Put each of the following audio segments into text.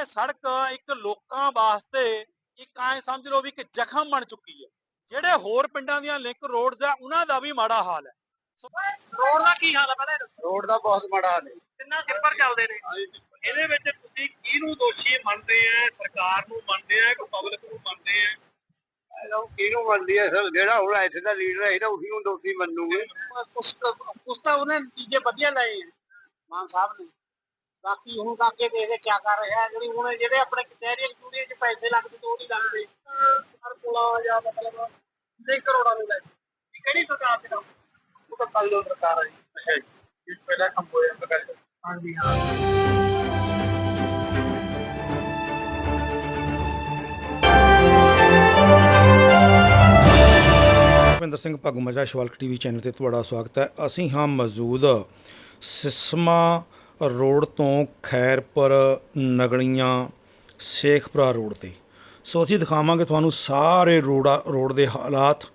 ਇਹ ਸੜਕ ਇੱਕ ਲੋਕਾਂ ਵਾਸਤੇ ਇੱਕ ਐ ਸਮਝ ਲਓ ਵੀ ਇੱਕ ਜ਼ਖਮ ਬਣ ਚੁੱਕੀ ਹੈ। ਜਿਹੜੇ ਹੋਰ ਪਿੰਡਾਂ ਦੀਆਂ ਲਿੰਕ ਰੋਡਸ ਆ ਉਹਨਾਂ ਦਾ ਵੀ ਮਾੜਾ ਹਾਲ ਹੈ। ਰੋਡ ਦਾ ਕੀ ਹਾਲ ਹੈ ਪਹਿਲਾਂ ਰੋਡ ਦਾ ਬਹੁਤ ਮਾੜਾ ਹਾਲ ਹੈ। ਕਿੰਨਾ ਟਿੱਪਰ ਚੱਲਦੇ ਨੇ? ਇਹਦੇ ਵਿੱਚ ਤੁਸੀਂ ਕਿਹਨੂੰ ਦੋਸ਼ੀ ਮੰਨਦੇ ਆ? ਸਰਕਾਰ ਨੂੰ ਮੰਨਦੇ ਆ ਕਿ ਪਬਲਿਕ ਨੂੰ ਮੰਨਦੇ ਆ? ਇਹਨੂੰ ਕਿਹਨੂੰ ਮੰਨਦੀ ਹੈ? ਸਰ ਜਿਹੜਾ ਹੁਣ ਇੱਥੇ ਦਾ ਲੀਡਰ ਹੈ ਇਹਦਾ ਉਸੇ ਨੂੰ ਦੋਸ਼ੀ ਮੰਨੂਗੇ। ਕੁਛ ਤਾਂ ਉਹਨੇ ਨਤੀਜੇ ਵਧੀਆ ਲਏ ਮਾਨ ਸਾਹਿਬ ਨੇ। ਬਾਕੀ ਹੁਣ ਕਾਕੇ ਦੇ ਕੇ ਕੀ ਕਰ ਰਿਹਾ ਜਿਹੜੀ ਹੁਣ ਜਿਹੜੇ ਆਪਣੇ ਕਚਹਿਰੀਆਂ ਕਚੂਰੀਆਂ ਚ ਪੈਸੇ ਲੱਗਦੇ ਤੇ ਉਹ ਨਹੀਂ। ਲੱਗਦੇ ਹਰ ਕੋਲਾ ਜਾਂ ਮਤਲਬ ਦੇ ਕਰੋੜਾਂ ਨੂੰ ਲੈ ਕੇ। ਕਿਹੜੀ ਸਰਕਾਰ ਦੇ ਕੰਮ? ਉਹ ਤਾਂ ਕੱਲ ਦੀ ਸਰਕਾਰ ਹੈ ਅੱਛਾ ਜੀ। ਇਹ ਪਹਿਲਾਂ ਕੰਮ ਹੋਇਆ ਬਗਲ ਹਾਂਜੀ ਹਾਂ। ਭੁਪਿੰਦਰ ਸਿੰਘ ਭਗਮਜਾ ਸ਼ਵਾਲਕ ਟੀਵੀ ਚੈਨਲ ਤੇ ਤੁਹਾਡਾ ਸਵਾਗਤ ਹੈ। ਅਸੀਂ ਹਾਂ ਮੌਜੂਦ ਸਿਸਮਾ ਰੋਡ ਤੋਂ ਖੈਰਪੁਰ ਨਗਲੀਆਂ ਸ਼ੇਖਪੁਰਾ ਰੋਡ ਤੇ। ਸੋ ਅਸੀਂ ਦਿਖਾਵਾਂਗੇ ਤੁਹਾਨੂੰ ਸਾਰੇ ਰੋਡਾ ਰੋਡ ਦੇ ਹਾਲਾਤ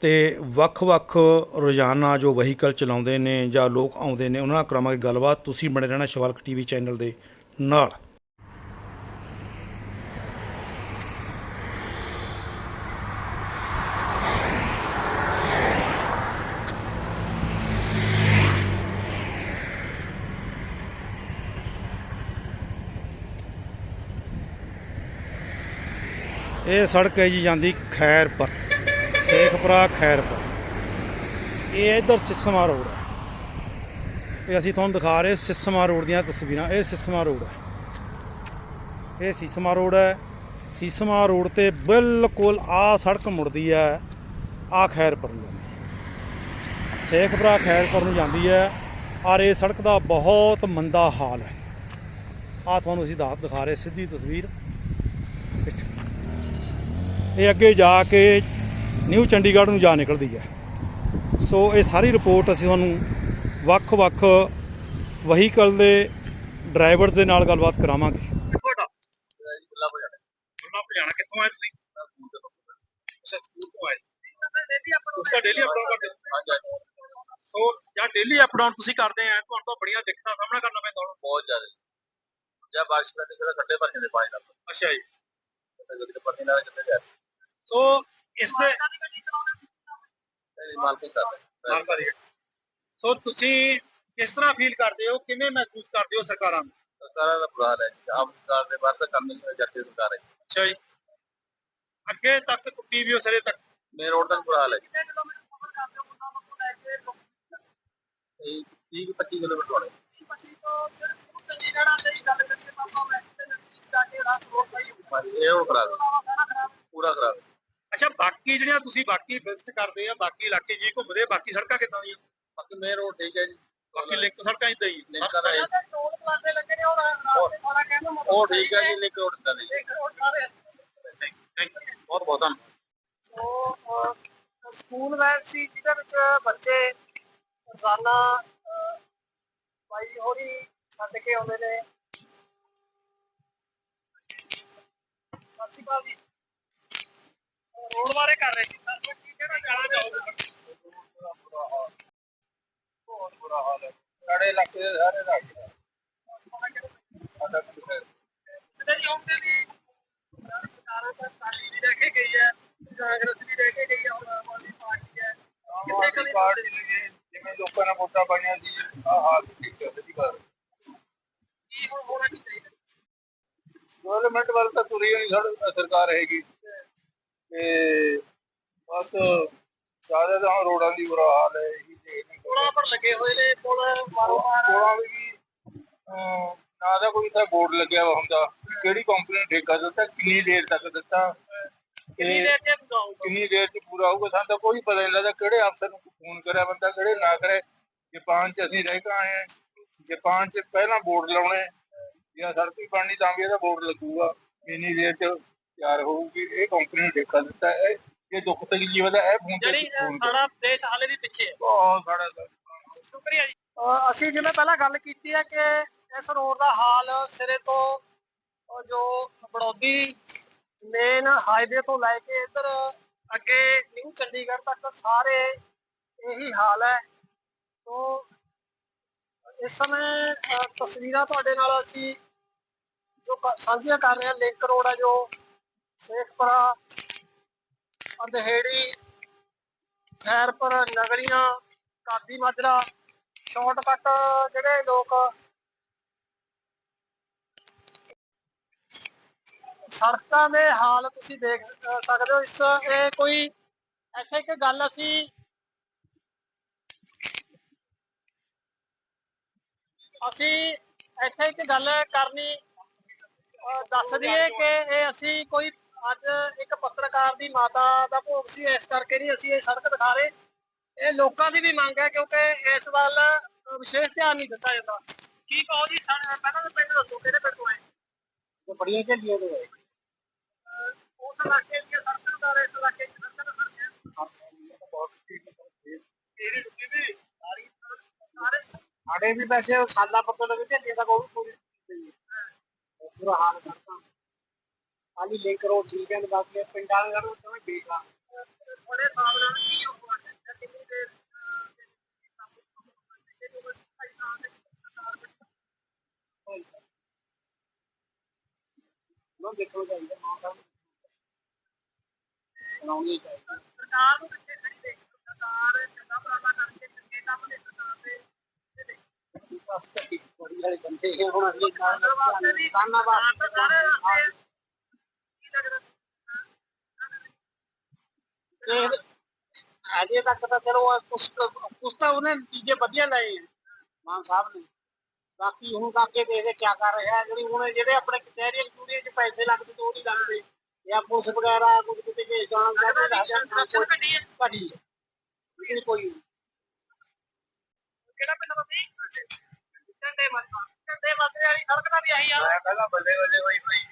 ਤੇ ਵੱਖ-ਵੱਖ ਰੋਜ਼ਾਨਾ ਜੋ ਵਹੀਕਲ ਚਲਾਉਂਦੇ ਨੇ ਜਾਂ ਲੋਕ ਆਉਂਦੇ ਨੇ, ਉਹਨਾਂ ਨਾਲ ਕਰਾਵਾਂਗੇ ਗੱਲਬਾਤ। ਤੁਸੀਂ ਬਣੇ ਰਹਿਣਾ ਸ਼ਵਾਲਕ ਟੀਵੀ ਚੈਨਲ ਦੇ ਨਾਲ। ਇਹ ਸੜਕ ਹੈ ਜੀ ਜਾਂਦੀ ਖੈਰਪੁਰ, ਸ਼ੇਖਪੁਰਾ ਖੈਰਪੁਰ। ਇਹ ਇਧਰ ਸਿਸਮਾ ਰੋਡ ਹੈ। ਇਹ ਅਸੀਂ ਤੁਹਾਨੂੰ ਦਿਖਾ ਰਹੇ ਸਿਸਮਾ ਰੋਡ ਦੀਆਂ ਤਸਵੀਰਾਂ। ਇਹ ਸਿਸਮਾ ਰੋਡ ਹੈ। ਇਹ ਸਿਸਮਾ ਰੋਡ ਹੈ। ਸਿਸਮਾ ਰੋਡ ਤੇ ਬਿਲਕੁਲ ਆ ਸੜਕ ਮੁੜਦੀ ਹੈ। ਆ ਖੈਰਪੁਰ ਨੂੰ ਜਾਂਦੀ ਸ਼ੇਖਪੁਰਾ ਖੈਰਪੁਰ ਨੂੰ ਜਾਂਦੀ ਹੈ। ਔਰ ਇਹ ਸੜਕ ਦਾ ਬਹੁਤ ਮੰਦਾ ਹਾਲ ਹੈ। ਆ ਤੁਹਾਨੂੰ ਅਸੀਂ ਦੱਸ ਦਿਖਾ ਰਹੇ ਸਿੱਧੀ ਤਸਵੀਰ। ਇਹ ਅੱਗੇ ਜਾ ਕੇ ਨਿਊ ਚੰਡੀਗੜ੍ਹ ਨੂੰ ਜਾ ਨਿਕਲਦੀ ਹੈ। ਸੋ ਇਹ ਸਾਰੀ ਰਿਪੋਰਟ ਅਸੀਂ ਤੁਹਾਨੂੰ ਵੱਖ-ਵੱਖ ਵਹੀਕਲ ਦੇ ਡਰਾਈਵਰਸ ਦੇ ਨਾਲ ਗੱਲਬਾਤ ਕਰਾਵਾਂਗੇ। ਤੁਹਾਡਾ? ਮੁੱਲਾ ਭਜਾਣਾ ਕਿੱਥੋਂ ਆਏ ਤੁਸੀਂ? ਅੱਛਾ ਸਕੂਲ ਤੋਂ ਆਏ। ਤੁਸੀਂ ਡੇਲੀ ਅਪ ਡਾਊਨ ਕਰਦੇ ਹੋ? ਸੋ ਜਾਂ ਡੇਲੀ ਅਪ ਡਾਊਨ ਤੁਸੀਂ ਕਰਦੇ ਆ ਤੁਹਾਨੂੰ ਤਾਂ ਬੜੀਆਂ ਦਿੱਕਤਾਂ ਦਾ ਸਾਹਮਣਾ ਕਰਨਾ ਪੈਂਦਾ। ਹੁਣ ਬਹੁਤ ਜ਼ਿਆਦਾ। ਜਾਂ ਬਾਰਿਸ਼ ਪੈਂਦੀ ਫਿਰ ਖੱਡੇ ਭਰ ਜਾਂਦੇ ਪਾਣੀ ਨਾਲ। ਅੱਛਾ ਜੀ ਕਿਤੇ ਪਰਦੀ ਨਾਲ ਕਿਤੇ ਜਾ ਸੋ ਇਸ ਦੇ। ਸੋ ਤੁਸੀਂ ਕਿਸ ਤਰ੍ਹਾਂ ਫੀਲ ਕਰਦੇ ਹੋ ਕਿਵੇਂ ਮਹਿਸੂਸ ਕਰਦੇ ਹੋ ਸਰਕਾਰਾਂ ਨੂੰ ਸਰਕਾਰਾਂ ਦਾ ਬੁਰਾ ਹਾਲ ਹੈ ਜੀ। ਆਪ ਸਰਕਾਰ ਦੇ ਬਾਹਰ ਤਾਂ ਕੰਮ ਨਹੀਂ ਜਾਂਦੇ ਸਰਕਾਰ ਹੈ ਅੱਛਾ ਜੀ ਅੱਗੇ ਤੱਕ ਟੁੱਟੀ ਵੀ ਉਸਰੇ ਤੱਕ ਮੇਨ ਰੋਡ ਦਾ ਬੁਰਾ ਹਾਲ ਹੈ ਜੀ। ਇਹ 30 25 ਕਿਲੋਮੀਟਰ ਹੋਣੇ ਹਾਂਜੀ, ਇਹ ਉਹ ਖਰਾਬ ਹੈ। ਪੂਰਾ ਖਰਾਬ ਹੈ। ਅੱਛਾ ਬਾਕੀ ਜਿਹੜੀਆਂ ਤੁਸੀਂ ਬਾਕੀ ਵਿਜ਼ਿਟ ਕਰਦੇ ਆ ਬਾਕੀ ਇਲਾਕੇ ਜੀ ਘੁੰਮਦੇ ਆ, ਬਾਕੀ ਸੜਕਾਂ ਕਿੱਦਾਂ ਦੀਆਂ? ਬਾਕੀ ਮੇਨ ਰੋਡ ਠੀਕ ਹੈ ਜੀ। ਬਾਕੀ ਲਿੰਕ ਸੜਕਾਂ ਇਦਾਂ ਹੀ ਲਿੰਕਾਂ ਦਾ ਇਹ- ਉਹ ਠੀਕ ਹੈ ਜੀ ਲਿੰਕ ਰੋਡ ਦਾ। ਨਹੀਂ ਬਹੁਤ ਬਹੁਤ ਧੰਨਵਾਦ। ਸੋ ਸਕੂਲ ਵੈਨ ਸੀ ਜਿਹਦੇ ਵਿੱਚ ਬੱਚੇ ਰੋਜ਼ਾਨਾ ਬਾਈ ਹੋਰੀ ਛੱਡ ਕੇ ਆਉਂਦੇ ਨੇ। ਸਤਿ ਸ਼੍ਰੀ ਅਕਾਲ ਜੀ। ਰੋਡ ਬਾਰੇ ਕਰ ਰਹੇ ਸੀ ਸਰ ਕੀ ਕਹਿਣਾ ਚਾਹਣਾ ਚਾਹੋਗੇ ਬਹੁਤ ਬੁਰਾ ਹਾਲ ਹੈ ਸਾਡੇ ਇਲਾਕੇ ਦੇ ਸਾਰੇ ਰਾਜ ਸਾਡਾ ਕੁਝ ਹੈ ਤੇ ਜੀ ਹੁਣ ਤੇ ਵੀ ਸਰਕਾਰਾਂ ਤਾਂ ਸਾਡੀ ਵੀ ਰਹਿ ਕੇ ਗਈ ਹੈ ਕਾਂਗਰਸ ਵੀ ਰਹਿ ਕੇ ਗਈ ਹੈ ਹੁਣ ਆਮ ਆਦਮੀ ਪਾਰਟੀ ਹੈ ਆਮ ਆਦਮੀ ਪਾਰਟੀ ਨੇ ਜਿਵੇਂ ਲੋਕਾਂ ਨੇ ਵੋਟਾਂ ਪਾਈਆਂ ਸੀ ਆਹ ਹਾਲ ਠੀਕ ਹੈ ਸਹੀ ਗੱਲ ਕੀ ਹੁਣ ਹੋਣਾ ਕੀ ਚਾਹੀਦਾ ਗਵਰਨਮੈਂਟ ਵੱਲ ਤਾਂ ਤੁਰੀ ਹੋਈ ਸਾਡੀ ਸਰਕਾਰ ਹੈਗੀ ਤੇ ਬਸ ਤਾਂ ਹੁਣ ਰੋਡਾਂ ਦੀ ਬੁਰਾ ਹਾਲ ਹੈ ਇਹੀ ਦੇਖਦੇ ਪੁਲਾਂ ਪਰ ਲੱਗੇ ਹੋਏ ਨੇ ਪੁਲ ਮਾਰੋ ਮਾਰ। ਕੋਲਾਂ ਵੀ ਨਾ ਦਾ ਕੋਈ ਤਾਂ ਬੋਰਡ ਲੱਗਿਆ ਵਾ ਹੁੰਦਾ। ਕਿਹੜੀ ਕੰਪਨੀ ਨੇ ਠੇਕਾ ਦਿੱਤਾ ਕਿੰਨੀ ਦੇਰ ਤੱਕ ਦਿੱਤਾ? ਕਿੰਨੀ ਦੇਰ ਚ ਕਿੰਨੀ ਦੇਰ ਚ ਪੂਰਾ ਹੋਊਗਾ ਸਾਨੂੰ ਤਾਂ ਕੋਈ ਪਤਾ ਨਹੀਂ ਲੱਗਦਾ ਕਿਹੜੇ ਅਫਸਰ ਨੂੰ ਫੋਨ ਕਰਿਆ ਬੰਦਾ ਕਿਹੜੇ ਨਾ ਕਰੇ। ਜਾਪਾਨ ਚ ਅਸੀਂ ਰਹਿ ਕੇ ਆਏ ਹਾਂ। ਜਾਪਾਨ ਚ ਪਹਿਲਾਂ ਬੋਰਡ ਲਾਉਣੇ। ਜਾਂ ਸੜਕ ਬਣਨੀ ਤਾਂ ਵੀ ਇਹਦਾ ਬੋਰਡ ਲੱਗੂਗਾ। ਇੰਨੀ ਦੇਰ ਚ ਤਿਆਰ ਹੋਊਗੀ ਇਹ ਕੰਪਨੀ ਨੇ ਠੇਕਾ ਦਿੱਤਾ ਇਹ ਇਹ ਦੁੱਖ ਤਕਲੀਫ ਦਾ ਇਹ ਫੋਨ ਤੇ ਜਿਹੜੀ ਸਾਡਾ ਦੇਸ਼ ਹਾਲੇ ਵੀ ਪਿੱਛੇ ਹੈ। ਬਹੁਤ ਸਾਡਾ ਸਰ ਸ਼ੁਕਰੀਆ ਜੀ। ਅਸੀਂ ਜਿਵੇਂ ਪਹਿਲਾਂ ਗੱਲ ਕੀਤੀ ਹੈ ਕਿ ਇਸ ਰੋਡ ਦਾ ਹਾਲ ਸਿਰੇ ਤੋਂ ਜੋ ਬੜੌਦੀ ਮੇਨ ਹਾਈਵੇ ਤੋਂ ਲੈ ਕੇ ਇੱਧਰ ਅੱਗੇ ਨਿਊ ਚੰਡੀਗੜ੍ਹ ਤੱਕ ਸਾਰੇ ਇਹੀ ਹਾਲ ਹੈ। ਸੋ ਇਸ ਸਮੇਂ ਤਸਵੀਰਾਂ ਤੁਹਾਡੇ ਨਾਲ ਅਸੀਂ ਜੋ ਸਾਂਝੀਆਂ ਕਰ ਰਹੇ ਹਾਂ ਲਿੰਕ ਰੋਡ ਹੈ ਜੋ ਸੇਖਪੁਰਾ ਅੰਧੇੜੀ ਖੈਰਪੁਰ ਨਗਰੀਆਂ ਕਾਦੀ ਮਾਜਰਾ, ਸ਼ਾਰਟਕਟ ਜਿਹੜੇ ਲੋਕ ਸੜਕਾਂ ਦੇ ਹਾਲ ਤੁਸੀਂ ਦੇਖ ਸਕਦੇ ਹੋ। ਇਸ, ਇਹ ਕੋਈ, ਇੱਥੇ ਇੱਕ ਗੱਲ ਅਸੀਂ ਅਸੀਂ ਇੱਥੇ ਇੱਕ ਗੱਲ ਕਰਨੀ, ਅਹ, ਦੱਸ ਦਈਏ ਕਿ ਇਹ ਅਸੀਂ ਕੋਈ ਅੱਜ ਇੱਕ ਪੱਤਰਕਾਰ ਦੀ ਮਾਤਾ ਦਾ ਭੋਗ ਸੀ ਇਸ ਕਰਕੇ ਨਹੀਂ ਅਸੀਂ ਇਹ ਸੜਕ ਦਿਖਾ ਰਹੇ। ਇਹ ਲੋਕਾਂ ਦੀ ਵੀ ਮੰਗ ਹੈ ਕਿਉਂਕਿ ਇਸ ਵੱਲ ਵਿਸ਼ੇਸ਼ ਧਿਆਨ ਨਹੀਂ ਦਿੱਤਾ ਜਾਂਦਾ। ਕੀ ਕਹੋ ਜੀ ਪਹਿਲਾਂ ਤਾਂ ਪਿੰਡ ਦੱਸੋ ਕਿਹੜੇ ਪਿੰਡ ਤੋਂ ਆਏ? ਤੇ ਬੜੀਆਂ ਝੱਲੀਆਂ ਦੇ ਅਹ ਉਸ ਇਲਾਕੇ ਦੀਆਂ ਸੜਕਾਂ ਦਾ ਇਸ ਇਲਾਕੇ ਦੀ ਸੜਕਾਂ ਦਾ ਫ਼ਰਕ ਹੈ ਤੇਰੀ ਰੁਕੀ ਵੀ। ਸਾਰੀ ਸਾਰੇ ਸਾਡੇ ਵੀ ਵੈਸੇ ਸਾਲਾ ਪੱਤੋਂ ਲੱਗੇ ਝੱਲੀਆਂ ਦਾ ਕੋਈ ਪੂਰੀ। ਪੂਰਾ ਹਾਲ ਕਰਤਾ ਖਾਲੀ ਲਿੰਕ ਰੋਡ ਠੀਕ ਹੈ ਤੇ ਬਾਕੀ ਪਿੰਡਾਂ ਦੇ ਰੋਡ ਤੋਂ ਠੀਕ ਆ ਬੜੇ ਹਿਸਾਬ ਨਾਲ ਕੀ ਹੋਊਗਾ ਕਿੰਨੀ ਦੇਰ ਨੂੰ ਦੇਖੋ ਚਾਹੀਦਾ ਮਾਂ ਸਾਹਿਬ ਬਣਾਉਣੀ ਚਾਹੀਦੀ ਸਰਕਾਰ ਨੂੰ ਕਿੱਥੇ ਖੜੀ ਦੇਖ ਸਰਕਾਰ ਚੰਗਾ ਉਪਰਾਲਾ ਕਰਕੇ ਚੰਗੇ ਕੰਮ ਦੇ ਸਰਕਾਰ ਦੇ ਬਸ ਕੱਟੀ ਬੜੀ ਵਾਲੇ ਬੰਦੇ ਹੈ ਹੁਣ ਅਗਲੇ ਕਾਰਨ ਕਿਸਾਨਾਂ ਵਾਸਤੇ ਵੀ ਕਿਸਾਨਾਂ ਵਾਸਤੇ ਸਾਰੇ ਵਾਸਤੇ ਕੀ ਲੱਗਦਾ ਇਹ ਅਜੇ ਤੱਕ ਤਾਂ ਚਲੋ ਕੁਛ ਕੁਛ ਤਾਂ ਉਹਨੇ ਨਤੀਜੇ ਵਧੀਆ ਲਏ ਆ, ਮਾਨ ਸਾਹਿਬ ਨੇ। ਬਾਕੀ ਹੁਣ ਕਾਕੇ ਦੇਖੇ ਕੀ ਕਰ ਰਿਹਾ ਜਿਹੜੀ ਹੁਣ ਜਿਹੜੇ ਆਪਣੇ ਕਚਹਿਰੀਆਂ ਕਚੂਰੀਆਂ ਚ ਪੈਸੇ ਲੱਗਦੇ ਤੇ ਉਹ ਨਹੀਂ ਲੱਗਦੇ। ਜਾਂ ਪੁਲਿਸ ਵਗੈਰਾ ਕੁਝ ਕਿਤੇ ਭੇਜ ਜਾਣਾ ਕਰਪਸ਼ਨ ਘਟੀ ਹੈ ਘਟੀ ਹੈ ਕੋਈ। ਕਿਹੜਾ ਪਿੰਡ ਦਾ ਸੀ? ਝੰਡੇ ਮੱਤਾ ਝੰਡੇ ਮੱਤੇ ਵਾਲੀ ਸੜਕ ਦਾ ਵੀ ਆਹੀ ਹਾਲ ਹੈ ਪਹਿਲਾਂ ਬੱਲੇ ਬੱਲੇ ਹੋਈ ਹੋਈ।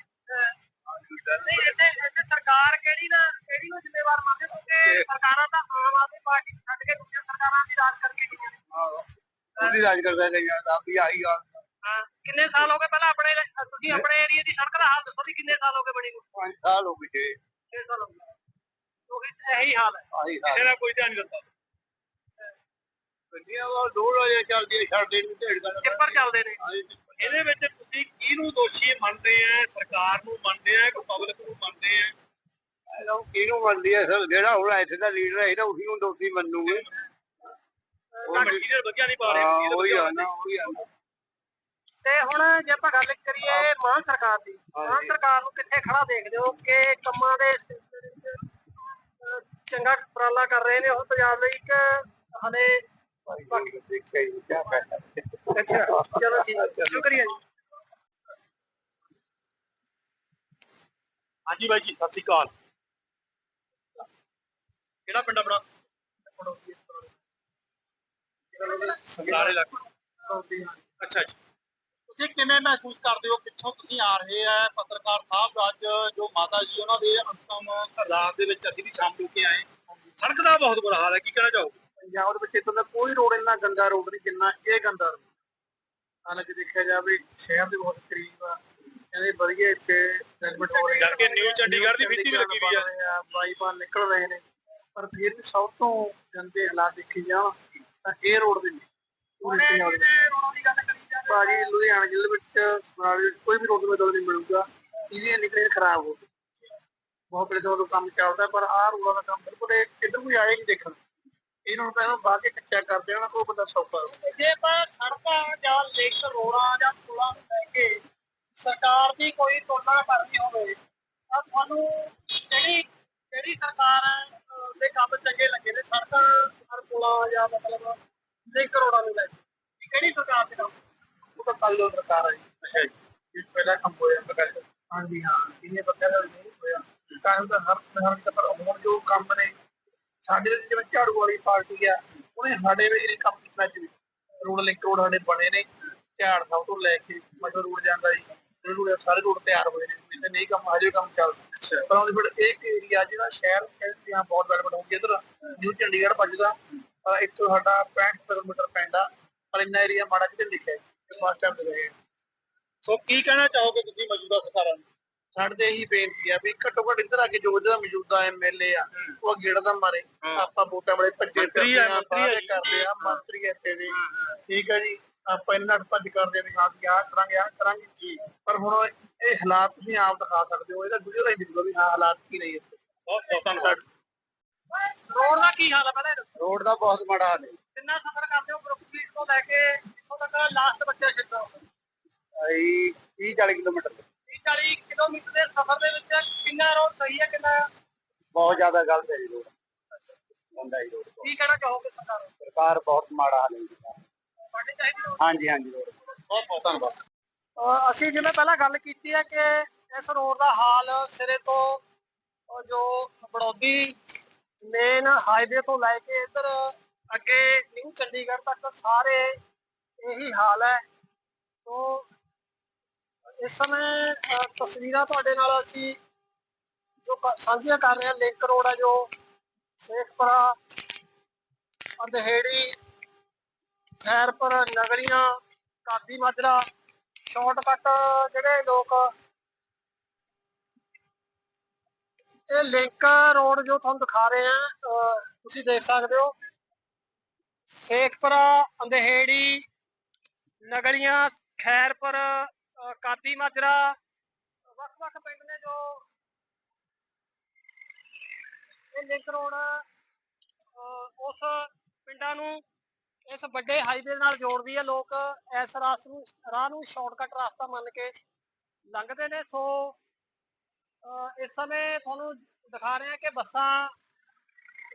ਨਹੀਂ ਇੱਥੇ ਇੱਥੇ ਸਰਕਾਰ ਕਿਹੜੀ ਦਾ ਕਿਹੜੀ ਨੂੰ ਜ਼ਿੰਮੇਵਾਰ ਮੰਨਦੇ ਕਿਉਂਕਿ ਸਰਕਾਰਾਂ ਤਾਂ ਆਮ ਆਦਮੀ ਪਾਰਟੀ ਛੱਡ ਕੇ ਦੂਜੀਆਂ ਸਰਕਾਰਾਂ ਵੀ ਰਾਜ ਕਰਕੇ ਗਈਆਂ ਨੇ। ਉਹਦੀ ਰਾਜ ਕਰਦਾ ਗਈਆਂ ਦਾ ਵੀ ਆਹੀ ਹਾਲ ਹਾਂ ਕਿੰਨੇ ਸਾਲ ਹੋ ਗਏ ਪਹਿਲਾਂ ਆਪਣੇ ਤੁਸੀਂ ਆਪਣੇ ਏਰੀਆ ਦੀ ਸੜਕ ਦਾ ਹਾਲ ਦੱਸੋ ਵੀ ਕਿੰਨੇ ਸਾਲ ਹੋ ਗਏ ਬਣੀ ਨੂੰ? ਪੰਜ ਸਾਲ ਹੋ ਗਏ 6 ਸਾਲ ਹੋ ਗਏ। ਉਹੀ ਇਹੀ ਹਾਲ ਹੈ। ਆਹੀ ਹਾਲ। ਦਾ ਕੋਈ ਧਿਆਨ ਨਹੀਂ ਦਿੱਤਾ ਗੱਡੀਆਂ ਉਹ ਦੋ ਵਜੇ ਚੱਲਦੀਆਂ ਛੱਡਦੇ ਨੂੰ ਢੇੜ ਕਰ ਚੱਲਦੇ ਨੇ। ਇਹਦੇ ਵਿੱਚ ਤੁਸੀਂ ਕਿਹਨੂੰ ਦੋਸ਼ੀ ਮੰਨਦੇ ਆ? ਸਰਕਾਰ ਨੂੰ ਮੰਨਦੇ ਆ ਕਿ ਪਬਲਿਕ ਨੂੰ ਮੰਨਦੇ ਆ? ਇਹਨੂੰ ਕਿਹਨੂੰ ਮੰਨਦੀ ਹੈ ਸਰ ਜਿਹੜਾ ਹੁਣ ਇੱਥੇ ਦਾ ਲੀਡਰ ਹੈ ਇਹਦਾ ਉਸੇ ਨੂੰ ਦੋਸ਼ੀ ਮੰਨੂਗੇ? ਉਹ ਵਧੀਆ ਨਹੀਂ ਪਾ ਰਹੇ ਉਹੀ ਆ ਨਾ ਉਹੀ ਆ ਤੇ ਹੁਣ ਜੇ ਆਪਾਂ ਗੱਲ ਕਰੀਏ ਮਾਨ ਸਰਕਾਰ ਦੀ ਮਾਨ। ਸਰਕਾਰ ਨੂੰ ਕਿੱਥੇ ਖੜਾ ਦੇਖਦੇ ਹੋ ਕਿ ਕੰਮਾਂ ਦੇ ਸਿਲਸਿਲੇ ਵਿੱਚ ਅਹ, ਚੰਗਾ ਉਪਰਾਲਾ ਕਰ ਰਹੇ ਨੇ ਉਹ ਪੰਜਾਬ ਲਈ ਇੱਕ ਹਲੇ ਦੇਖਿਆ ਹੀ ਕਿਆ ਕਹਿਣਾ ਅੱਛਾ ਚਲੋ ਠੀਕ ਹੈ ਸ਼ੁਕਰੀਆ ਜੀ। ਹਾਂਜੀ ਬਾਈ ਜੀ ਸਤਿ ਸ਼੍ਰੀ ਅਕਾਲ। ਕਿਹੜਾ ਪਿੰਡ ਆਪਣਾ? ਅੱਛਾ ਜੀ। ਤੁਸੀਂ ਕਿਵੇਂ ਮਹਿਸੂਸ ਕਰਦੇ ਹੋ? ਪਿੱਛੋਂ ਤੁਸੀਂ ਆ ਰਹੇ ਆ? ਪੱਤਰਕਾਰ ਸਾਹਿਬ ਅੱਜ ਜੋ ਮਾਤਾ ਜੀ ਉਹਨਾਂ ਦੇ ਅੰਤਮ ਅਰਦਾਸ ਦੇ ਵਿੱਚ ਅਸੀਂ ਵੀ ਸ਼ਾਮਲ ਹੋ ਕੇ ਆਏ। ਸੜਕ ਦਾ ਬਹੁਤ ਬੁਰਾ ਹਾਲ ਹੈ ਕੀ ਕਹਿਣਾ ਚਾਹੋਗੇ? ਪੰਜਾਬ ਦੇ ਵਿੱਚ ਇਤੋਂ ਦਾ ਕੋਈ ਰੋਡ ਇੰਨਾ ਗੰਦਾ ਰੋਡ ਨਹੀਂ ਜਿੰਨਾ ਇਹ ਗੰਦਾ ਰੋਡ। ਹਾਲਾਂਕਿ ਦੇਖਿਆ ਜਾਵੇ ਸ਼ਹਿਰ ਦੇ ਬਹੁਤ ਕਰੀਬ ਆ। ਇਹਦੇ ਵਧੀਆ ਇੱਥੇ ਡਿਵੈਲਪਮੈਂਟ ਹੋ ਰਹੀ ਕਰਕੇ ਨਿਊ ਚੰਡੀਗੜ੍ਹ ਦੀ ਫੀਤੀ ਵੀ ਲੱਗੀ ਹੋਈ ਆ। ਬਾਈਪਾਸ ਨਿਕਲ ਰਹੇ ਨੇ। ਪਰ ਫਿਰ ਵੀ ਸਭ ਤੋਂ ਗੰਦੇ ਹਾਲਾਤ ਦੇਖੇ ਜਾਣ ਤਾਂ ਇਹ ਰੋਡ ਦੇ ਨੇ। ਪੂਰੇ ਪੰਜਾਬ ਦੇ ਵਿੱਚ। ਭਾਜੀ ਲੁਧਿਆਣਾ ਜ਼ਿਲ੍ਹੇ ਵਿੱਚ ਸਮਰਾਲੇ ਵਿੱਚ ਕੋਈ ਵੀ ਰੋਡ ਬਦਲ ਨਹੀਂ ਮਿਲੂਗਾ। ਇਹਦੀਆਂ ਨਿਕਲੇ ਖਰਾਬ ਹੋ ਗਈ ਬਹੁਤ ਬੜੇ ਤੋਂ ਕੰਮ ਚੱਲਦਾ ਪਰ ਆਹ ਰੋਡਾਂ ਦਾ ਕੰਮ ਬਿਲਕੁਲ ਇਹ- ਇੱਧਰ ਕੋਈ ਆਏ ਨਹੀਂ ਦੇਖਣ। ਇਹਨਾਂ ਨੂੰ ਪਹਿਲਾਂ ਬਾਅਦ ਕੇ ਕੱਚਾ ਕਰ ਦੇਣਾ ਉਹ ਬੰਦਾ ਸੌਖਾ ਹੋ ਜੇ ਆਪਾਂ ਸੜਕਾਂ ਜਾਂ ਲਿੰਕ ਰੋਡਾਂ ਜਾਂ ਪੁਲਾਂ ਨੂੰ ਲੈ ਕੇ ਸਰਕਾਰ ਦੀ ਕੋਈ ਤੁਲਨਾ ਕਰਨੀ ਹੋਵੇ ਤਾਂ ਤੁਹਾਨੂੰ ਕਿਹੜੀ ਕਿਹੜੀ ਸਰਕਾਰ ਦੇ ਕੰਮ ਚੰਗੇ ਲੱਗੇ ਨੇ? ਸੜਕਾਂ ਔਰ ਪੁਲਾਂ ਜਾਂ ਮਤਲਬ ਲਿੰਕ ਰੋਡਾਂ ਨੂੰ ਲੈ ਕੇ। ਕਿਹੜੀ ਸਰਕਾਰ ਦੇ ਕੰਮ? ਉਹ ਤਾਂ ਕੱਲ ਦਾ ਸਰਕਾਰ ਹੈ ਜੀ ਅੱਛਾ ਜੀ। ਇਹ ਪਹਿਲਾ ਕੰਮ ਹੋਇਆ ਬਗਲ ਹਾਂਜੀ ਹਾਂ। ਇਹਨੇ ਦਾ ਨਹੀਂ ਹੋਇਆ। ਦਾ ਹਰ ਹਰ ਪਰ ਹੁਣ ਜੋ ਕੰਮ ਨੇ। ਸਾਡੇ ਦੇ ਜਿਵੇਂ ਝਾੜੂ ਵਾਲੀ ਪਾਰਟੀ ਆ ਉਹਨੇ ਸਾਡੇ ਵੀ ਇਹ ਕੰਮ ਕੀਤਾ ਜੀ। ਰੋਡ ਲਿੰਕ ਰੋਡ ਸਾਡੇ ਬਣੇ ਨੇ ਝਾੜ ਸਾਹਿਬ ਤੋਂ ਲੈ ਕੇ ਮਟਰ ਰੋਡ ਜਾਂਦਾ ਜੀ। ਰੋਡ ਸਾਰੇ ਰੋਡ ਤਿਆਰ ਹੋਏ ਨੇ ਇੱਥੇ ਨਹੀਂ ਕੰਮ ਹਜੇ ਕੰਮ ਚੱਲਦਾ ਪਰ ਉਹਦੇ ਫਿਰ ਇੱਕ ਏਰੀਆ ਜਿਹੜਾ ਸ਼ਹਿਰ ਕਹਿੰਦੇ ਆ ਬਹੁਤ ਡਿਵੈਲਪਮੈਂਟ ਹੋ ਗਿਆ ਇਧਰ। ਨਿਊ ਚੰਡੀਗੜ੍ਹ ਵੱਜਦਾ ਇੱਥੋਂ ਸਾਡਾ 65 ਕਿਲੋਮੀਟਰ ਪੈਂਦਾ ਪਰ ਇੰਨਾ ਏਰੀਆ ਮਾੜਾ ਕਿਤੇ ਲਿਖਿਆ ਹੈ ਫਸਟ ਟਾਈਮ ਦੇ ਰਹੇ ਸੋ ਕੀ ਕਹਿਣਾ ਚਾਹੋਗੇ ਤੁਸੀਂ ਮੌਜੂਦਾ ਸਰਕਾਰਾਂ ਨੂੰ? ਸਾਡੇ ਇਹੀ ਬੇਨਤੀ ਆ ਵੀ ਘੱਟੋ ਘੱਟ ਇੱਧਰ ਆ ਕੇ ਜੋ ਜਿਹੜਾ ਮੌਜੂਦਾ ਐਮਐਲਏ ਆ ਉਹ ਗੇੜਾ ਦਾ ਮਾਰੇ। ਹਾਂ। ਆਪਾਂ ਵੋਟਾਂ ਬੜੇ ਭੱਜੇ ਮੰਤਰੀ ਆ, ਫਿਰਦੇ ਮੰਤਰੀ ਆ ਜੀ। ਕਰਦੇ ਆ ਮੰਤਰੀ ਇੱਥੇ ਦੇ ਠੀਕ ਹੈ ਜੀ। ਆਪਾਂ ਇਹਨਾਂ ਨਾਲ ਭੱਜ ਕਰਦੇ ਵੀ ਹਾਂ ਅਸੀਂ ਆਹ ਕਰਾਂਗੇ ਆਹ ਕਰਾਂਗੇ ਜੀ। ਪਰ ਹੁਣ ਇਹ ਹਾਲਾਤ ਤੁਸੀਂ ਆਪ ਦਿਖਾ ਸਕਦੇ ਹੋ ਇਹਦਾ ਵੀਡੀਓ ਦਾ ਹੀ ਦਿਖੋ ਵੀ ਹਾਂ ਹਾਲਾਤ ਕੀ ਨਹੀਂ ਇੱਥੇ। ਬਹੁਤ ਬਹੁਤ ਧੰਨਵਾਦ। ਰੋਡ ਦਾ ਕੀ ਹਾਲ ਹੈ ਪਹਿਲਾਂ ਇਹ ਦੱਸੋ। ਰੋਡ ਦਾ ਬਹੁਤ ਮਾੜਾ ਹਾਲ ਹੈ। ਕਿੰਨਾ ਸਫ਼ਰ ਕਰਦੇ ਹੋ ਬਰੁਕਫੀਲਡ ਤੋਂ ਲੈ ਕੇ ਇੱਥੋਂ ਤੱਕ ਲਾਸਟ ਬੱਚੇ ਛੱਡੋ ਆਈ 30 40 ਕਿਲੋਮੀਟਰ। 30 40 ਕਿਲੋਮੀਟਰ ਦੇ ਸਫ਼ਰ ਦੇ ਵਿੱਚ ਕਿੰਨਾ ਰੋਡ ਸਹੀ ਹੈ ਕਿੰਨਾ ਬਹੁਤ ਜ਼ਿਆਦਾ ਗਲਤ ਹੈ ਜੀ ਰੋਡ ਗੰਦਾ ਹੀ ਰੋਡ ਕੀ ਕਹਿਣਾ ਚਾਹੋਗੇ ਸਰਕਾਰ ਨੂੰ? ਸਰਕਾਰ ਬਹੁਤ ਮਾੜਾ ਹਾਲ ਹੈ ਜੀ। ਤੁਹਾਡੇ ਚਾਹੀਦੀ road? ਹਾਂਜੀ ਹਾਂਜੀ ਰੋਡ ਬਹੁਤ ਬਹੁਤ ਧੰਨਵਾਦ। ਅਹ ਅਸੀਂ ਜਿਵੇਂ ਪਹਿਲਾਂ ਗੱਲ ਕੀਤੀ ਹੈ ਕਿ ਇਸ ਰੋਡ ਦਾ ਹਾਲ ਸਿਰੇ ਤੋਂ ਅਹ ਜੋ ਬੜੌਦੀ ਮੇਨ ਹਾਈਵੇ ਤੋਂ ਲੈ ਕੇ ਇੱਧਰ ਅੱਗੇ ਨਿਊ ਚੰਡੀਗੜ੍ਹ ਤੱਕ ਸਾਰੇ ਇਹੀ ਹਾਲ ਹੈ। ਸੋ ਇਸ ਸਮੇਂ, ਅਹ, ਤਸਵੀਰਾਂ ਤੁਹਾਡੇ ਨਾਲ ਅਸੀਂ ਜੋ ਸਾਂਝੀਆਂ ਕਰ ਰਹੇ ਹਾਂ, ਲਿੰਕ ਰੋਡ ਹੈ ਜੋ ਸ਼ੇਖਪੁਰਾ ਅੰਧੇੜੀ ਖੈਰਪੁਰ, ਨਗਰੀਆਂ ਕਾਦੀ ਮਾਜਰਾ ਸ਼ਾਰਟਕਟ ਜਿਹੜੇ ਲੋਕ ਇਹ ਲਿੰਕ ਰੋਡ ਜੋ ਤੁਹਾਨੂੰ ਦਿਖਾ ਰਹੇ ਆ ਅਹ, ਤੁਸੀਂ ਦੇਖ ਸਕਦੇ ਹੋ। ਸ਼ੇਖਪੁਰਾ ਅੰਧੇੜੀ ਨਗਰੀਆਂ, ਖੈਰਪੁਰ ਕਾਦੀ ਮਾਜਰਾ। ਵੱਖ-ਵੱਖ ਪਿੰਡ ਨੇ ਜੋ ਇਹ ਲਿੰਕ ਰੋਡ, ਅਹ ਉਸ ਪਿੰਡਾਂ ਨੂੰ ਇਸ ਵੱਡੇ ਹਾਈਵੇ ਨਾਲ ਜੋੜਦੀ ਹੈ। ਲੋਕ ਇਸ ਰਾਸ ਨੂੰ, ਰਾਹ ਨੂੰ ਸ਼ਾਰਟਕਟ ਰਸਤਾ ਮੰਨ ਕੇ ਲੰਘਦੇ ਨੇ। ਸੋ, ਅਹ ਇਸ ਸਮੇਂ ਤੁਹਾਨੂੰ ਦਿਖਾ ਰਹੇ ਹਾਂ ਕਿ ਬੱਸਾਂ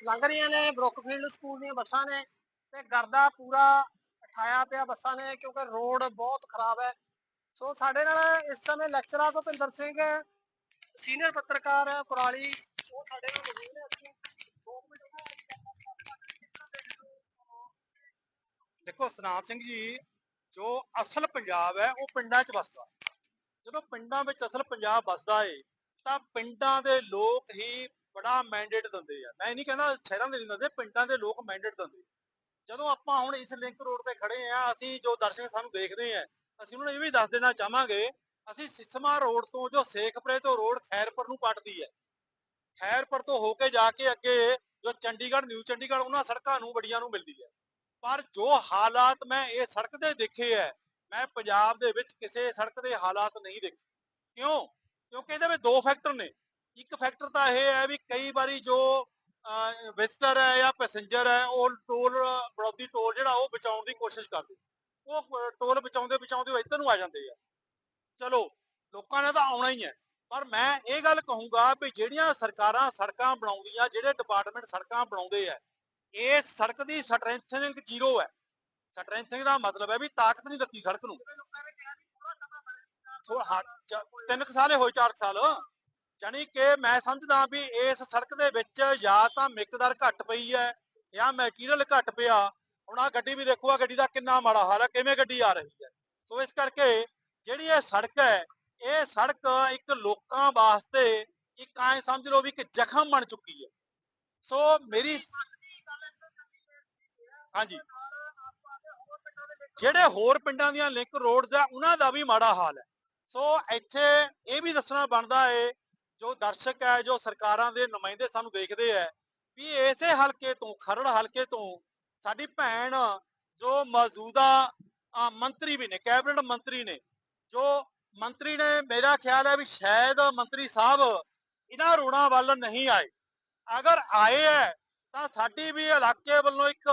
ਲੰਘ ਰਹੀਆਂ ਨੇ। ਬਰੁਕਫੀਲਡ ਸਕੂਲ ਦੀਆਂ ਬੱਸਾਂ ਨੇ ਤੇ ਗਰਦਾ ਪੂਰਾ ਉਠਾਇਆ ਪਿਆ ਬੱਸਾਂ ਨੇ ਕਿਉਂਕਿ ਰੋਡ ਬਹੁਤ ਖਰਾਬ ਹੈ। ਸੋ ਸਾਡੇ ਨਾਲ ਇਸ ਸਮੇਂ ਲੈਕਚਰਰ ਭੁਪਿੰਦਰ ਸਿੰਘ ਸੀਨੀਅਰ ਪੱਤਰਕਾਰ ਹੈ, ਕੁਰਾਲੀ। ਉਹ ਸਾਡੇ ਨਾਲ ਮੌਜੂਦ ਨੇ ਅਸੀਂ। ਦੋ ਦੇਖੋ, ਸਨਾਮ ਸਿੰਘ ਜੀ, ਜੋ ਅਸਲ ਪੰਜਾਬ ਹੈ, ਉਹ ਪਿੰਡਾਂ 'ਚ ਵਸਦਾ। ਜਦੋਂ ਪਿੰਡਾਂ ਵਿੱਚ ਅਸਲ ਪੰਜਾਬ ਵਸਦਾ ਏ, ਤਾਂ ਪਿੰਡਾਂ ਦੇ ਲੋਕ ਹੀ ਬੜਾ ਮੈਂਡੇਟ ਦਿੰਦੇ ਆ। ਮੈਂ ਇਹ ਨਹੀਂ ਕਹਿੰਦਾ ਸ਼ਹਿਰਾਂ ਦੇ ਨਹੀਂ ਦਿੰਦੇ, ਪਿੰਡਾਂ ਦੇ ਲੋਕ ਮੈਂਡੇਟ ਦਿੰਦੇ। ਜਦੋਂ ਆਪਾਂ ਹੁਣ ਇਸ ਲਿੰਕ ਰੋਡ ਤੇ ਖੜੇ ਆ, ਅਸੀਂ ਜੋ ਦਰਸ਼ਕ ਸਾਨੂੰ ਦੇਖਦੇ ਆ ਅਸੀਂ ਉਹਨਾਂ ਨੂੰ ਇਹ ਵੀ ਦੱਸ ਦੇਣਾ ਚਾਹਾਂਗੇ, ਅਸੀਂ ਸਿਸਮਾ ਰੋਡ ਤੋਂ, ਜੋ ਸੇਖਪੁਰੇ ਤੋਂ ਰੋਡ ਖੈਰਪੁਰ ਨੂੰ ਪੱਟਦੀ ਹੈ। ਖੈਰਪੁਰ ਤੋਂ ਹੋ ਕੇ ਜਾ ਕੇ ਅੱਗੇ ਜੋ ਚੰਡੀਗੜ੍ਹ, ਨਿਊ ਚੰਡੀਗੜ੍ਹ, ਉਹਨਾਂ ਸੜਕਾਂ ਨੂੰ, ਬੜੀਆਂ ਨੂੰ ਮਿਲਦੀ ਹੈ। ਪਰ ਜੋ ਹਾਲਾਤ ਮੈਂ ਇਹ ਸੜਕ ਦੇ ਦੇਖੇ ਹੈ, ਮੈਂ ਪੰਜਾਬ ਦੇ ਵਿੱਚ ਕਿਸੇ ਸੜਕ ਦੇ ਹਾਲਾਤ ਨਹੀਂ ਦੇਖੇ। ਕਿਉਂ? ਕਿਉਂਕਿ ਇਹਦੇ ਵਿੱਚ ਦੋ ਫੈਕਟਰ ਨੇ। ਇੱਕ ਫੈਕਟਰ ਤਾਂ ਇਹ ਹੈ ਵੀ ਕਈ ਵਾਰੀ ਜੋ ਵਿਜ਼ਟਰ ਹੈ ਜਾਂ ਪੈਸੇਂਜਰ ਹੈ, ਉਹ ਟੋਲ, ਬੜੌਦੀ ਟੋਲ ਜਿਹੜਾ ਉਹ ਬਚਾਉਣ ਦੀ ਕੋਸ਼ਿਸ਼ ਕਰਦੇ। ਉਹ ਟੋਲ ਬਚਾਉਂਦੇ ਬਚਾਉਂਦੇ ਇੱਧਰ ਨੂੰ ਆ ਜਾਂਦੇ ਆ। ਚਲੋ, ਲੋਕਾਂ ਨੇ ਤਾਂ ਆਉਣਾ ਹੀ ਹੈ। ਪਰ ਮੈਂ ਇਹ ਗੱਲ ਕਹੂੰਗਾ ਵੀ ਜਿਹੜੀਆਂ ਸਰਕਾਰਾਂ ਸੜਕਾਂ ਬਣਾਉਂਦੀਆਂ, ਜਿਹੜੇ ਡਿਪਾਰਟਮੈਂਟ ਸੜਕਾਂ ਬਣਾਉਂਦੇ ਆ, ਇਹ ਸੜਕ ਦੀ ਸਟਰੈਂਥਨਿੰਗ ਜ਼ੀਰੋ ਹੈ। ਸਟਰੈਂਥਨਿੰਗ ਦਾ ਮਤਲਬ ਹੈ ਵੀ ਤਾਕਤ ਨਹੀਂ ਦਿੱਤੀ ਸੜਕ ਨੂੰ। ਤਿੰਨ ਕੁ ਸਾਲੇ ਹੋਏ, ਚਾਰ ਕੁ ਸਾਲ। ਜਾਣੀ ਕਿ ਮੈਂ ਸਮਝਦਾ ਵੀ ਇਸ ਸੜਕ ਦੇ ਵਿੱਚ ਜਾਂ ਤਾਂ ਮਿਕਦਾਰ ਘੱਟ ਪਈ ਹੈ ਜਾਂ ਮਟੀਰੀਅਲ ਘੱਟ ਪਿਆ। ਹੁਣ ਆ ਗੱਡੀ ਵੀ ਦੇਖੋ ਆ ਗੱਡੀ ਦਾ ਕਿੰਨਾ ਮਾੜਾ ਹਾਲ ਹੈ ਕਿਵੇਂ ਗੱਡੀ ਆ ਰਹੀ ਹੈ। ਸੋ ਇਸ ਕਰਕੇ ਜਿਹੜੀ ਇਹ ਸੜਕ ਹੈ, ਇਹ ਸੜਕ ਇੱਕ ਲੋਕਾਂ ਵਾਸਤੇ ਇੱਕ ਐ ਸਮਝ ਲਓ ਵੀ ਇੱਕ ਜ਼ਖਮ ਬਣ ਚੁੱਕੀ ਹੈ। ਸੋ ਮੇਰੀ ਹਾਂਜੀ। ਜਿਹੜੇ ਹੋਰ ਪਿੰਡਾਂ ਦੀਆਂ ਲਿੰਕ ਰੋਡਸ ਆ, ਉਹਨਾਂ ਦਾ ਵੀ ਮਾੜਾ ਹਾਲ ਹੈ। ਸੋ ਇੱਥੇ ਇਹ ਵੀ ਦੱਸਣਾ ਬਣਦਾ ਏ, ਜੋ ਦਰਸ਼ਕ ਹੈ, ਜੋ ਸਰਕਾਰਾਂ ਦੇ ਨੁਮਾਇੰਦੇ ਸਾਨੂੰ ਦੇਖਦੇ ਆ ਵੀ ਇਸੇ ਹਲਕੇ ਤੋਂ, ਖਰੜ ਹਲਕੇ ਤੋਂ ਸਾਡੀ ਭੈਣ ਜੋ ਮੌਜੂਦਾ ਮੰਤਰੀ ਵੀ ਨੇ, ਕੈਬਨਿਟ ਮੰਤਰੀ ਨੇ, ਜੋ ਮੰਤਰੀ ਨੇ ਮੇਰਾ ਖਿਆਲ ਹੈ ਵੀ ਸ਼ਾਇਦ ਮੰਤਰੀ ਸਾਹਿਬ ਇਹਨਾਂ ਰੋੜਾਂ ਵੱਲ ਨਹੀਂ ਆਏ। ਅਗਰ ਆਏ ਹੈ ਤਾਂ ਸਾਡੀ ਵੀ ਇਲਾਕੇ ਵੱਲੋਂ ਇੱਕ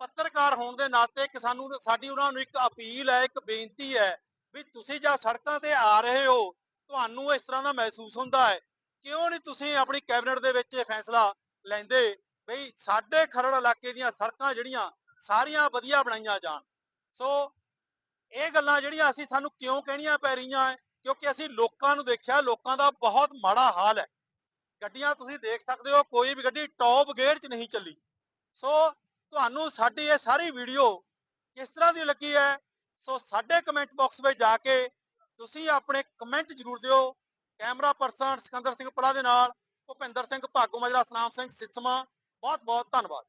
ਪੱਤਰਕਾਰ ਹੋਣ ਦੇ ਨਾਤੇ ਕਿ ਸਾਨੂੰ, ਸਾਡੀ ਉਹਨਾਂ ਨੂੰ ਇੱਕ ਅਪੀਲ ਹੈ, ਇੱਕ ਬੇਨਤੀ ਹੈ ਵੀ ਤੁਸੀਂ ਜਾਂ ਸੜਕਾਂ ਤੇ ਆ ਰਹੇ ਹੋ, ਤੁਹਾਨੂੰ ਇਸ ਤਰ੍ਹਾਂ ਦਾ ਮਹਿਸੂਸ ਹੁੰਦਾ ਹੈ। ਕਿਉਂ ਨਹੀਂ ਤੁਸੀਂ ਆਪਣੀ ਕੈਬਨਿਟ ਦੇ ਵਿੱਚ ਇਹ ਫੈਸਲਾ ਲੈਂਦੇ? ਬਈ ਸਾਡੇ ਖਰੜ ਇਲਾਕੇ ਦੀਆਂ ਸੜਕਾਂ ਜਿਹੜੀਆਂ ਸਾਰੀਆਂ ਵਧੀਆ ਬਣਾਈਆਂ ਜਾਣ। ਸੋ ਇਹ ਗੱਲਾਂ ਜਿਹੜੀਆਂ ਅਸੀਂ ਸਾਨੂੰ ਕਿਉਂ ਕਹਿਣੀਆਂ ਪੈ ਰਹੀਆਂ ਕਿਉਂਕਿ ਅਸੀਂ ਲੋਕਾਂ ਨੂੰ ਦੇਖਿਆ, ਲੋਕਾਂ ਦਾ ਬਹੁਤ ਮਾੜਾ ਹਾਲ ਹੈ ਗੱਡੀਆਂ ਤੁਸੀਂ ਦੇਖ ਸਕਦੇ ਹੋ, ਕੋਈ ਵੀ ਗੱਡੀ ਟੌਪ ਗੇਅਰ 'ਚ ਨਹੀਂ ਚੱਲੀ। ਸੋ ਤੁਹਾਨੂੰ ਸਾਡੀ ਇਹ ਸਾਰੀ ਵੀਡੀਓ ਕਿਸ ਤਰ੍ਹਾਂ ਦੀ ਲੱਗੀ ਹੈ ਸੋ ਸਾਡੇ ਕਮੈਂਟ ਬਾਕਸ ਵਿੱਚ ਜਾ ਕੇ ਤੁਸੀਂ ਆਪਣੇ ਕਮੈਂਟ ਜ਼ਰੂਰ ਦਿਓ। ਕੈਮਰਾ ਪਰਸਨ ਸਿਕੰਦਰ ਸਿੰਘ ਪਲਾ ਦੇ ਨਾਲ, ਭੁਪਿੰਦਰ ਸਿੰਘ ਭਾਗੋ, ਮਜਰਾ ਸਨਾਮ ਸਿੰਘ ਸਿੱਸਮਾ ਬਹੁਤ ਬਹੁਤ ਧੰਨਵਾਦ।